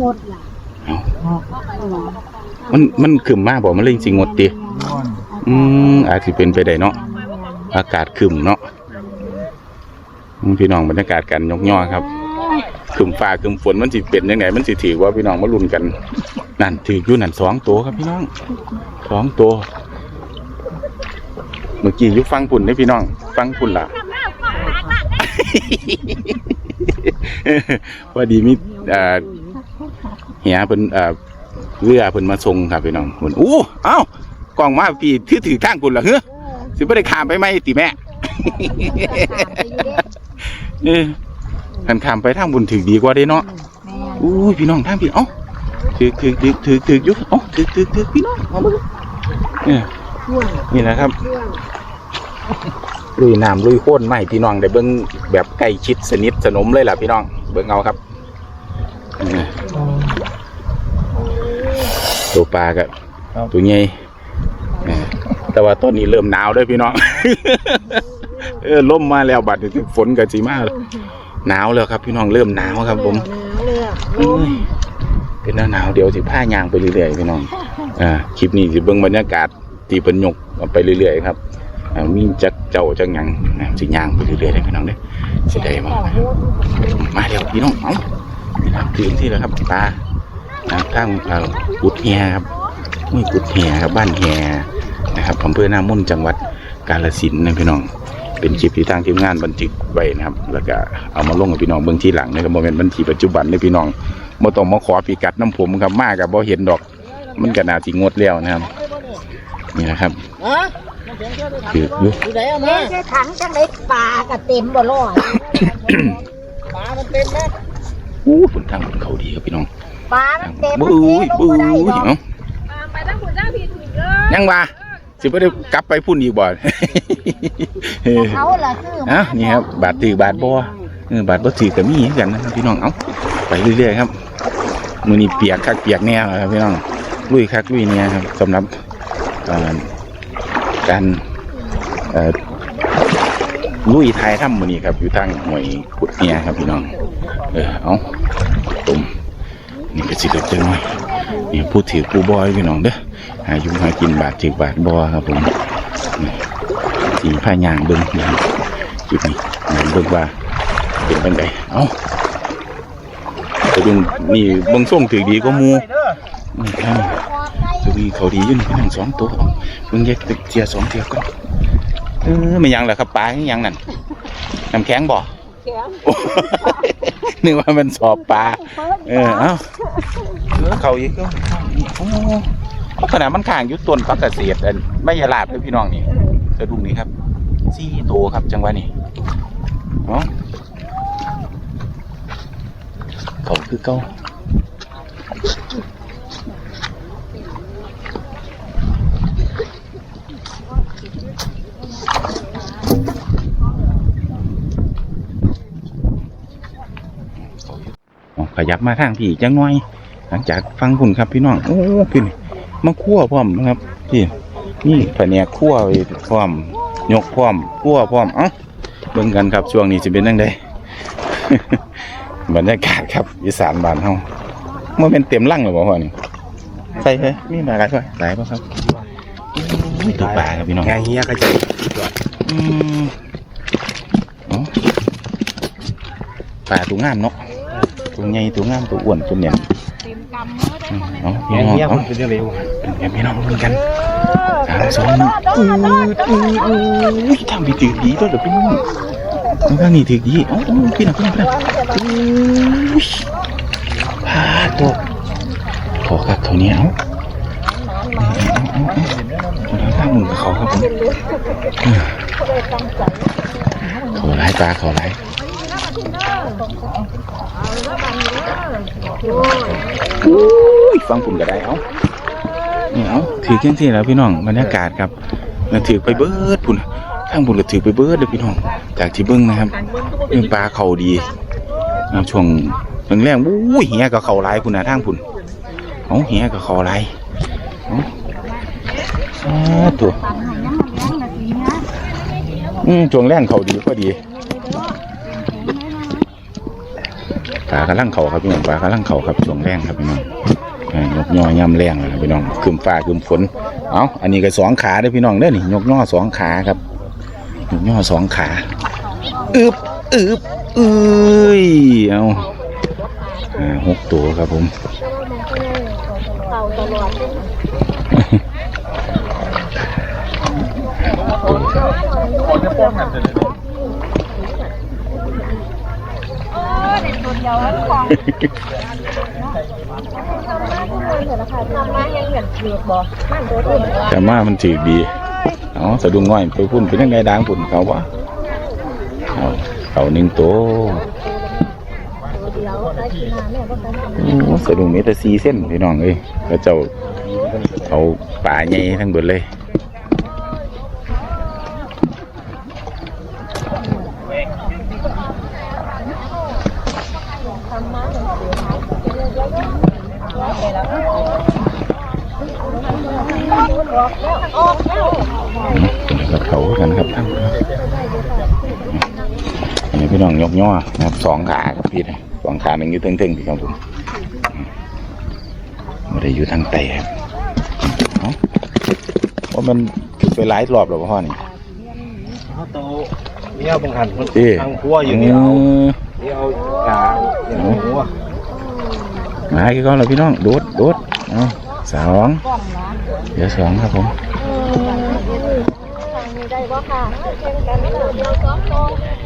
มดล่ะมันมันขึ้นมาบ่มันเลยสิงดติอืมอาจสิเป็นไปได้เนาะอากาศขึ้นเนาะพี่น้องบรรยากาศการยกย่อครับขึ้นฟ้าขึ้นฝนมันสิเป็นยังไงมันสิถือว่าพี่น้องมาลุ้นกันนั่นถืออยู่นั่นสองตัวครับพี่น้องสองตัวเมื่อกี้ยุฟังพุ่นได้พี่น้อง ฟังพุ่นล่ะ พอดีมีเอ่อเหียเพิ่นเอ่อเรือเพิ่นมาส่งครับพี่น้องเพิ่นอู้เอ้ากล้องมาพี่ถือถือข้างคุณล่ะเฮ้อสิบ่ได้ขามไปไหมติแม่เออคันขามไปทางบุญถือดีกว่าเด้เนาะอู้พี่น้องทางพี่เอ้าถือถือถือถือถือยู่เอ้าถือถือถือพี่น้องเอามาเนี่ยนี่นะครับ ลุยน้ำลุยโค่นใหม่พี่น้องได้เบิ่งแบบใกล้ชิดสนิทสนมเลยล่ะพี่น้อง เบิ่งเอาครับเนี่ยตัวปลากับตัวใหญ่เออแต่ว่าตอนนี้เริ่มหนาวเด้วยพี่น้อง เออล่มมาแล้วบัดนี้ฝนกับจีมาแล้วหนาวแล้วครับ พี่น้องเริ่มหนาวครับ ผมเลยเอ้ยเป็นหน้าหนาวเดี๋ยวสิผ้ายางไปเรื่อยๆพี่น้อง อ่าคลิปนี้สิเบิ่งบรรยากาศตีเพิ่นยกเอาไปเรื่อยๆครับอ่า มีจักเจ้าจักหยังสิย่างไปเรื่อยๆเลยพี่น้องเด้อสิได้บ่มาเดี๋ยวพี่น้องเอาถึงที่แล้วครับตาอ่าทางอ่ากุดเฮียครับนี่กุดเฮียครับบ้านเฮียนะครับอำเภอหน้ามุ่นจังหวัดกาฬสินนะพี่น้องเป็นคลิปที่ทางทีมงานบันทึกไว้นะครับ แล้วก็เอามาลงกับพี่น้องเบื้องที่หลังนะครับโมเมนต์บันทีปัจจุบันเลยพี่น้องบ่ต้องมาขอพิกัดน้ำผมครับมากกับบ่เห็นดอก มันก็น่าสิงดแล้วนะครับ นี่นะครับ คืออยู่อยู่ไหนอะมาใช้ถังจังไดปลาก็เต็มบ่รอดปลามันเต็มนะอู้ฝนทางฝนเขาดีครับพี่น้องปลามันเต็มบุ้ยบุ้ยเอ้าไปทั้งหุ่นจ้าพี่ถึงเยอะยังว่าสิบ่ได้กลับไปพุ่นอีกบ่เออเขาล่ะซื้อเอ้านี่ครับบาทถือบาทบ่เออบาทบ่ถือก็มีเหมือนกันนะครับพี่น้องเอ้าไปเรื่อยๆครับมื้อนี้เปียกคักเปียกแน่ครับพี่น้องลุยคักลุยเนี่ยครับสำหรับเอ่อ การลุยทายถ้ำมือนี้ครับ อยู่ทางหน่วยกุดเนี่ยครับพี่น้อง เออเอาผมนี่ก็สิเด็ดจังหน่อยนี่พูดถือปูบอยพี่น้องเด้อหายุ่งหากินบาทถือบาทบอครับผมสีผ้ายางเบิ้งนี่จุดนี้เบิ้งว่าเป็นเป็นไงเอ้าแต่ดึงนี่เบิ้งส่งถือดีก็มู ตัวนี้เขาดีอยืนพี่น้องสองตัวเบิ้งแยกเจียสองเจียก่อนเออไม่ยังเหรอครับปลาไม่ยังนั่นน้ำแข็งบ่โอ้ยนึกว่ามันสอบปลาเออเอ้าเออเขาอีกก็โอ้เอาขนาดมันข้างอยุต้นพักเกษตรอันไม่ยาลาดเลยพี่น้องนี่สะดุ้งนี่ครับสี่ตัวครับจังหวะนี้เนาะเขาคือเก้า ยับมาทางพี่จังหน่อย หลังจากฟังคุณครับพี่น้องโอ้พี่นี่มาคั่วพร้อมนะครับพี่นี่แผนกคั่วไว้พร้อมยกพร้อมคั่วพร้อมเอ้าเบิ่งกันครับช่วงนี้จะเป็นยังไงบรรยากาศครับอีสานบ้านเฮามันเป็นเต็มลั่งหรือเปล่าพ่อนี่ใช่ไหมมีหลายหลายป่ะหลายป่ะครับอุ้ยตัวปลาครับพี่น้องไงเฮียก็จะอืมเนาะปลาตัวงามเนาะ ตัวใหญ่ตัวงามตัวอ้วนตัวเหนียนอืมเอาไงพี่น้องเฮียเอามันเป็นเร็วเป็นพี่น้องเหมือนกันสามสองหนึ่งอืดอืดอืดทำพี่ถือดีด้วยเดี๋ยวพี่น้องทางนี้ถือดีเอ้าพี่น้องพี่น้องพี่น้องอุ้ยพาตัวขอครับเขาวเหนี้ยวข้างมือกับเขาครับผมขอไล่ปลาขอไล่อุ้ย ฟังผมก็ได้เอ้านี่เอาถือเที่ยงที่แล้วพี่น้องบรรยากาศครับแล้วถือไปเบิดพุ่นทางพุ่นก็ถือไปเบิดเลยพี่น้อง จากที่เบิ้งนะครับเรื่องปลาเข่าดีเอาช่วงแรงๆอู้ยเหียกับเข่าลายพุ่นนะทางพุ่นเอาเหียกับเขาลายเอาสาธุอืมช่วงแรงเขาดีก็ดี ปลากระลังเขาครับพี่น้องปลากระลังเขาครับช่วงแรงครับพี่น้องอ่ายกย่อย่ำแรงนะครับพี่น้องคืมฟ้าคืมฝนเอาอันนี้ก็สองขาเด้อพี่น้องเด้อนี่ยกย่อสองขาครับยกย่อสองขาอึบอึบเอ้ยเอาอ่าหกตัวครับผมเป่าตลอดเลย โอ้เด็ก ตัวเดียวแล้วของทำมายังเหมือนเกือบบ่มันตัวอื่นแต่มามันถือดีเอาสะดุ้งง่อยไปพุ่นเป็นยังไงดังพุ่นเขาวะเอาเขาหนึ่งตัวเดียวได้กินน้ำแม่ก็ต้องโอ้สะดุ้งเมตรสี่เส้นพี่น้องเอ้ยแล้วเจ้าเอาป่าใหญ่ทั้งเบิดเลย ทำมาเหมือนเสือหายเยอะๆไปแล้วออก แล้วกับเขากันครับทั้งอันนี้พี่น้องยกย่อนะครับสองขาครับพี่นะสองขาหนึ่งอยู่เทึงๆพี่ครับผมไม่ได้อยู่ทางไตครับเอ้าว่ามันไปหลายรอบแล้วพ่อนี่เขาโตนี่เอางหันคนทางครัวอยู่นี่เอามนี่เอากาเนี่ยเอาหัวมากี่ก้อนแล้วพี่น้องโดดโดดเอา สองเดี๋ยวสองครับผมทางนี้ได้บ่ค่ะ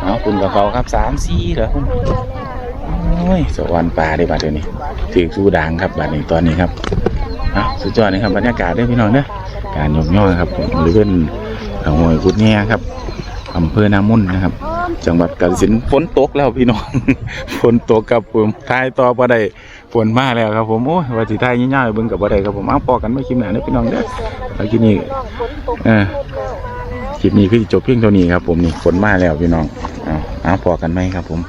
เอาคุณกับเขาครับสามสี่เหรอคุณโอ้ยสวรรค์ป่าได้บัดเดี๋ยวนี้ถือสู้ดังครับบัดนี้ตอนนี้ครับเอาสุดยอดนะครับบรรยากาศเด้พี่น้องเด้อการยกย่อครับผมหรือเป็นห้วยกุดแง่ครับอำเภอนามุ่นนะครับ จังหวัดกาฬสินธุ์ฝนตกแล้วพี่น้อง ฝนตกครับผมทายต่อบ่ได้ฝนมาแล้วครับผมโอ้ยว่าสิทายง่ายๆเบิ่งกับบ่ได้ครับผมเอาพอกันไม่คลิปหน้าเด้อพี่น้องเด้อแล้วคลิปนี้เออคลิปนี้คือจบเพียงเท่านี้ครับผมนี่ฝนมาแล้วพี่น้องอ้าเอาพอกันไหมครับผม